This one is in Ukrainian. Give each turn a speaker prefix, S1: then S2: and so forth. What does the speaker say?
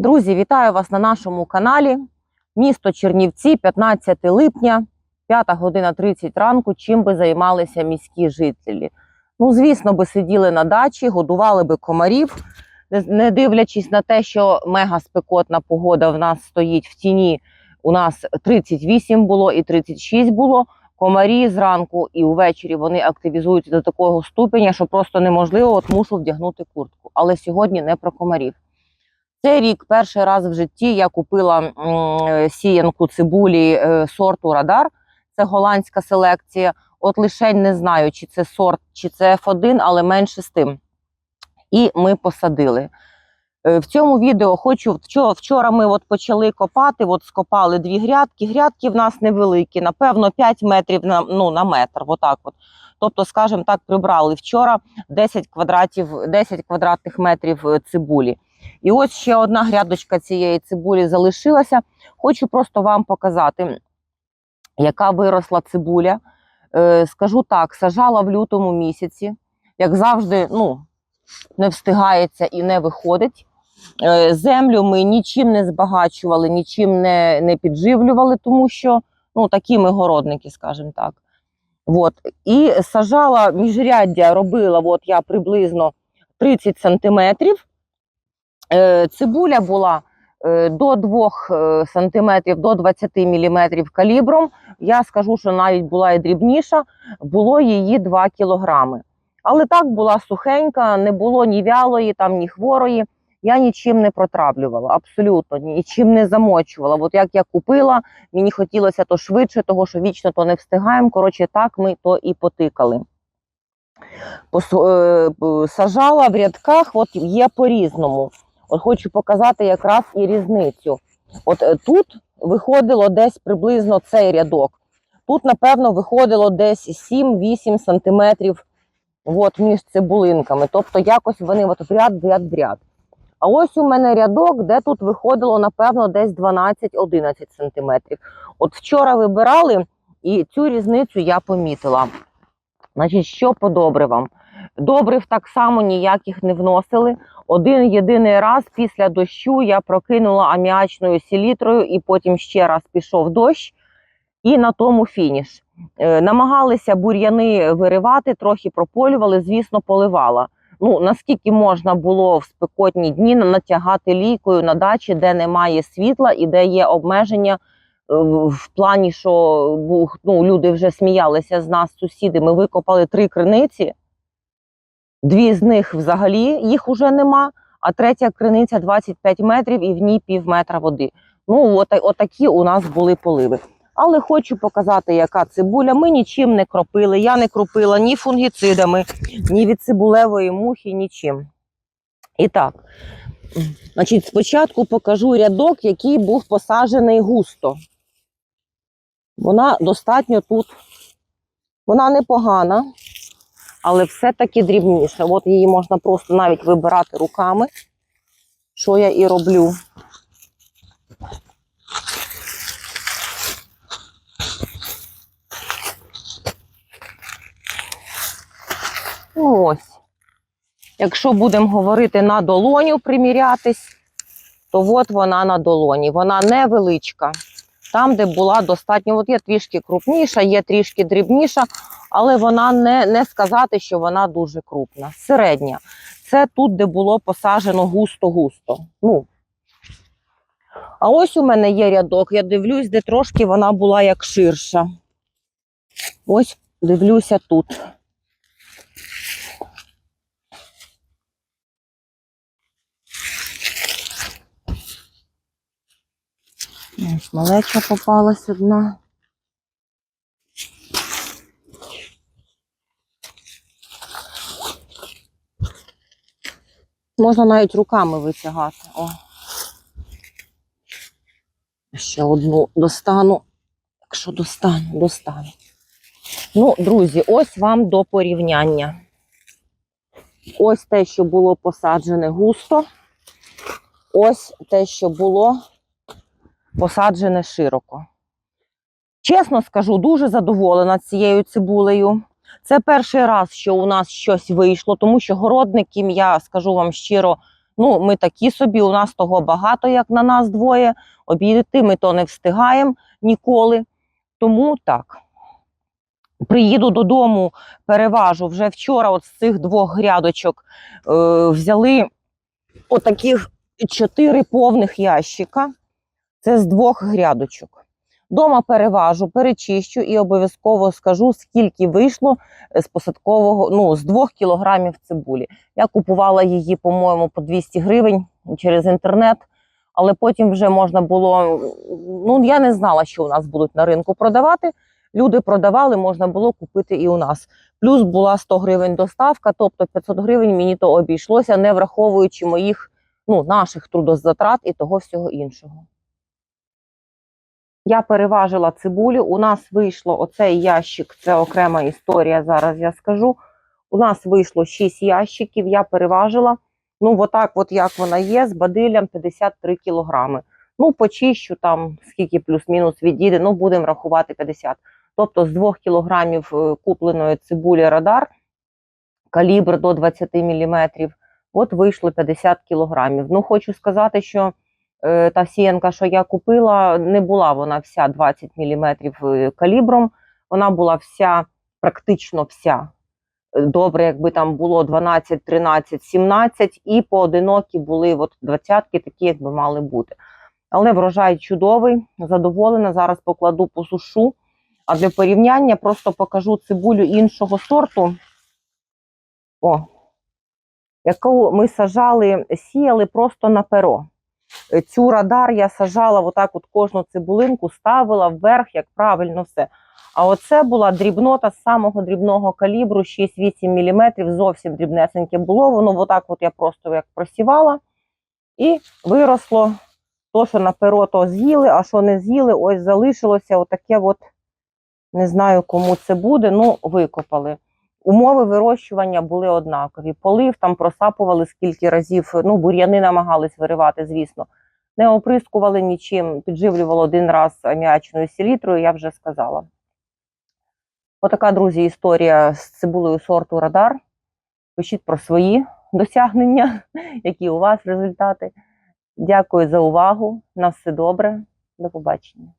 S1: Друзі, вітаю вас на нашому каналі. Місто Чернівці, 15 липня, 5 година 30 ранку. Чим би займалися міські жителі? Ну, звісно, би сиділи на дачі, годували би комарів, не- дивлячись на те, що мега спекотна погода в нас стоїть в тіні. У нас 38 було і 36 було. Комарі зранку і увечері вони активізуються до такого ступеня, що просто неможливо, от мушу вдягнути куртку. Але сьогодні не про комарів. Цей рік перший раз в житті я купила сіянку цибулі е, сорту Радар. Це голландська селекція. От лишень не знаю, чи це сорт, чи це F1, але менше з тим. І ми посадили. Е, В цьому відео хочу вчора, ми от почали копати, от скопали дві грядки. Грядки в нас невеликі, напевно, 5 метрів на, ну, на метр. Отак от. Тобто, скажімо так, прибрали вчора 10 квадратів, 10 квадратних метрів е, цибулі. І ось ще одна грядочка цієї цибулі залишилася. Хочу просто вам показати, яка виросла цибуля. Е, скажу так, сажала в лютому місяці, як завжди, ну, не встигається і не виходить. Е, землю ми нічим не збагачували, нічим не, не підживлювали, тому що ну, такі ми городники, скажімо так. От. І сажала міжряддя, робила от я приблизно 30 сантиметрів. Е, Цибуля була е, до 2 е, сантиметрів, до 20 міліметрів калібром. Я скажу, що навіть була і дрібніша, було її 2 кілограми. Але так була сухенька, не було ні вялої, там, ні хворої. Я нічим не протравлювала, абсолютно нічим не замочувала. От як я купила, мені хотілося то швидше, того що вічно то не встигаємо. Коротше, так ми то і потикали. Сажала в рядках, от є по-різному. От хочу показати якраз і різницю. От е, тут виходило десь приблизно цей рядок. Тут, напевно, виходило десь 7-8 сантиметрів от, між цибулинками. Тобто якось вони от ряд, ряд, ряд. А ось у мене рядок, де тут виходило, напевно, десь 12-11 сантиметрів. От вчора вибирали, і цю різницю я помітила. Значить, що по добривам? Добрив так само ніяких не вносили. Один єдиний раз після дощу я прокинула аміачною селітрою, і потім ще раз пішов дощ, і на тому фініш. Е, намагалися бур'яни виривати, трохи прополювали, звісно, поливала. Ну, наскільки можна було в спекотні дні натягати лійкою на дачі, де немає світла і де є обмеження е, в плані, що ну, люди вже сміялися з нас, сусіди. Ми викопали три криниці, дві з них взагалі їх уже нема, а третя криниця 25 метрів і в ній пів метра води. Ну, от, отакі у нас були поливи. Але хочу показати, яка цибуля. Ми нічим не кропили. Я не кропила ні фунгіцидами, ні від цибулевої мухи, нічим. І так, значить, спочатку покажу рядок, який був посаджений густо. Вона достатньо тут, вона непогана, але все-таки дрібніша. От її можна просто навіть вибирати руками, що я і роблю. Ну ось. Якщо будемо говорити на долоню примірятись, то от вона на долоні. Вона невеличка. Там, де була достатньо, от є трішки крупніша, є трішки дрібніша, але вона не, не сказати, що вона дуже крупна. Середня. Це тут, де було посаджено густо-густо. Ну. А ось у мене є рядок, я дивлюсь, де трошки вона була як ширша. Ось дивлюся тут. Ось малеча попалась одна. Можна навіть руками витягати. О. Ще одну достану. Якщо достану, достану. Ну, друзі, ось вам до порівняння. Ось те, що було посаджене густо. Ось те, що було посаджене широко. Чесно скажу, дуже задоволена цією цибулею. Це перший раз, що у нас щось вийшло, тому що городників, я скажу вам щиро, Ну, ми такі собі, у нас того багато, як на нас двоє. Обійти ми то не встигаємо ніколи. Тому так. Приїду додому, переважу. Вже вчора от з цих двох грядочок е, взяли отаких чотири повних ящика. Це з двох грядочок. Дома переважу, перечищу і обов'язково скажу, скільки вийшло з посадкового, ну, з 2 кілограмів цибулі. Я купувала її, по-моєму, по 200 гривень через інтернет, але потім вже можна було. Ну, я не знала, що у нас будуть на ринку продавати. Люди продавали, можна було купити і у нас. Плюс була 100 гривень доставка, тобто 500 гривень мені то обійшлося, не враховуючи моїх, ну, наших трудозатрат і того всього іншого. Я переважила цибулю. У нас вийшло оцей ящик, це окрема історія. Зараз я скажу. У нас вийшло 6 ящиків, я переважила. Ну, отак, от як вона є, з бадилям 53 кілограми. Ну, почищу там, скільки плюс-мінус відійде, ну, будемо рахувати 50. Тобто з 2 кілограмів е, купленої цибулі радар, калібр до 20 мм, от вийшло 50 кілограмів. Ну, хочу сказати, що та сіянка, що я купила, не була вона вся 20 мм калібром, вона була вся, практично вся. Е, Добре, якби там було 12, 13, 17, і поодинокі були от двадцятки, такі, як би мали бути. Але врожай чудовий, задоволена. Зараз покладу посушу. А для порівняння просто покажу цибулю іншого сорту. О, яку ми сажали, сіяли просто на перо. Цю радар я сажала отак от кожну цибулинку, ставила вверх, як правильно все. А оце була дрібнота з самого дрібного калібру, 6-8 мм, зовсім дрібнесеньке було. Воно отак от я просто як просівала і виросло. То, що на перо то з'їли, а що не з'їли, ось залишилося отаке от, не знаю, кому це буде, ну, викопали. Умови вирощування були однакові. Полив там просапували скільки разів, ну, бур'яни намагались виривати, звісно. Не оприскували нічим, підживлювали один раз аміачною селітрою, я вже сказала. Отака, друзі, історія з цибулею сорту Радар. Пишіть про свої досягнення, які у вас результати. Дякую за увагу. На все добре. До побачення.